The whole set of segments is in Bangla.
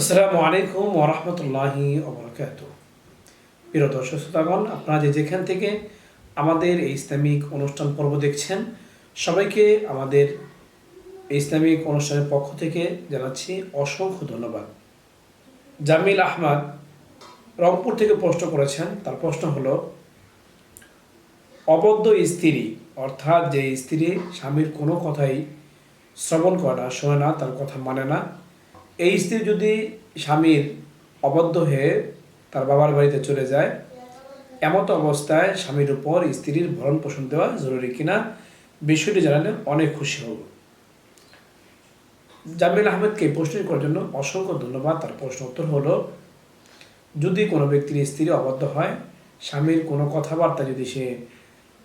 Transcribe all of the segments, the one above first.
আসসালামু আলাইকুম ওরহমতুল্লাহি ওবরাকাত প্রিয় দর্শক শ্রোতাগণ, আপনারা যে যেখান থেকে আমাদের এই ইসলামিক অনুষ্ঠান পর্ব দেখছেন, সবাইকে আমাদের ইসলামিক অনুষ্ঠানের পক্ষ থেকে জানাচ্ছি অসংখ্য ধন্যবাদ। জামিল আহমদ রংপুর থেকে প্রশ্ন করেছেন, তার প্রশ্ন হলো, অবদ্ধ স্ত্রী, অর্থাৎ যে স্ত্রী স্বামীর কোনো কথাই শ্রবণ করে না, শোনে না, তার কথা মানে না এই স্ত্রী যদি স্বামীর অবদ্ধ হয়ে তার বাবার বাড়িতে চলে যায়, এমত অবস্থায় স্বামীর উপর স্ত্রীর ভরণ পোষণ দেওয়া জরুরি কিনা বিষয়টি জানালে অনেক খুশি হব। জামিল আহমেদকে প্রশ্ন করার জন্য অসংখ্য ধন্যবাদ। তার প্রশ্ন উত্তর হলো, যদি কোনো ব্যক্তির স্ত্রী অবদ্ধ হয়, স্বামীর কোনো কথাবার্তা যদি সে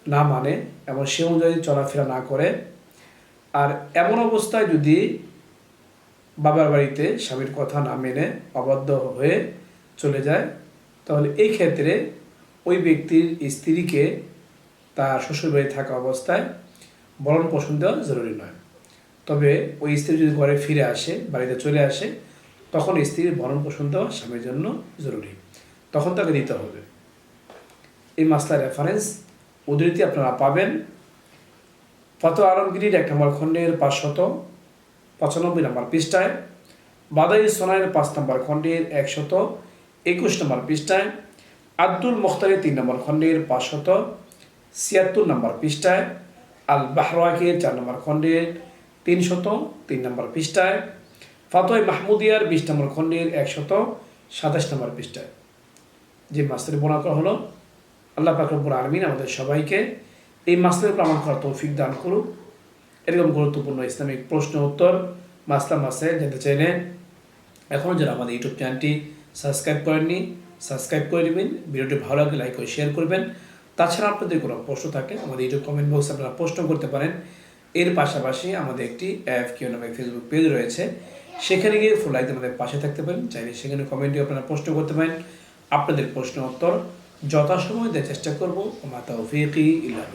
না মানে এবং সে অনুযায়ী চলাফেরা না করে, আর এমন অবস্থায় যদি বাবার বাড়িতে স্বামীর কথা না মেনে অবাধ্য হয়ে চলে যায়। তাহলে এই ক্ষেত্রে ওই ব্যক্তির স্ত্রীকে তার শ্বশুরবাড়ি থাকা অবস্থায় বরণ পোষণ দেওয়া জরুরি নয়। তবে ওই স্ত্রী যদি ঘরে ফিরে আসে, বাড়িতে চলে আসে, তখন স্ত্রীর ভরণ পোষণ দেওয়া স্বামীর জন্য জরুরি। তখন তাকে দিতে হবে। এই মাসলার রেফারেন্স উদ্ধৃতি আপনারা পাবেন। ফত আলমগিরির এক নম্বর খণ্ডের পাঁচশত পঁচানব্বই নম্বর পৃষ্ঠায়, বাদাই সোনাইয়ের পাঁচ নম্বর খণ্ডের একশত, একুশ নম্বর পৃষ্ঠায়, আব্দুল মুখতারের তিন নম্বর খণ্ডের পাঁচশত, ছিয়াত্তর নম্বর পৃষ্ঠায় আল বাহরাকের চার নম্বর খণ্ডের তিনশত, তিন নম্বর পৃষ্ঠায়, ফাতোয় মাহমুদিয়ার বিশ নম্বর খণ্ডের একশত, সাতাশ নম্বর পৃষ্ঠায়। যে মাস্টারে বর্ণনা করা হলো, আল্লাহ পাকরবুর আলমিন আমাদের সবাইকে এই মাসলার প্রমাণ করার তৌফিক দান করুক। এরকম গুরুত্বপূর্ণ ইসলামিক প্রশ্ন উত্তর মাসলা মাসে জানতে চাইলে এখনও যারা আমাদের ইউটিউব চ্যানেলটি সাবস্ক্রাইব করেননি সাবস্ক্রাইব করে নেবেন ভিডিওটি ভালো লাগলে লাইক করে শেয়ার করবেন। তাছাড়া আপনাদের কোনো প্রশ্ন থাকে, আমাদের ইউটিউব কমেন্ট বক্সে আপনারা প্রশ্ন করতে পারেন। এর পাশাপাশি আমাদের একটি অ্যাপ কিউ নামে ফেসবুক পেজ রয়েছে, সেখানে গিয়ে ফুল লাইক আমাদের পাশে থাকতে পারেন। চাইলে সেখানে কমেন্টে আপনারা প্রশ্ন করতে পারেন। আপনাদের প্রশ্ন উত্তর যথাসময় দেওয়ার চেষ্টা করব। মাতা ফিকি ইল্লাহ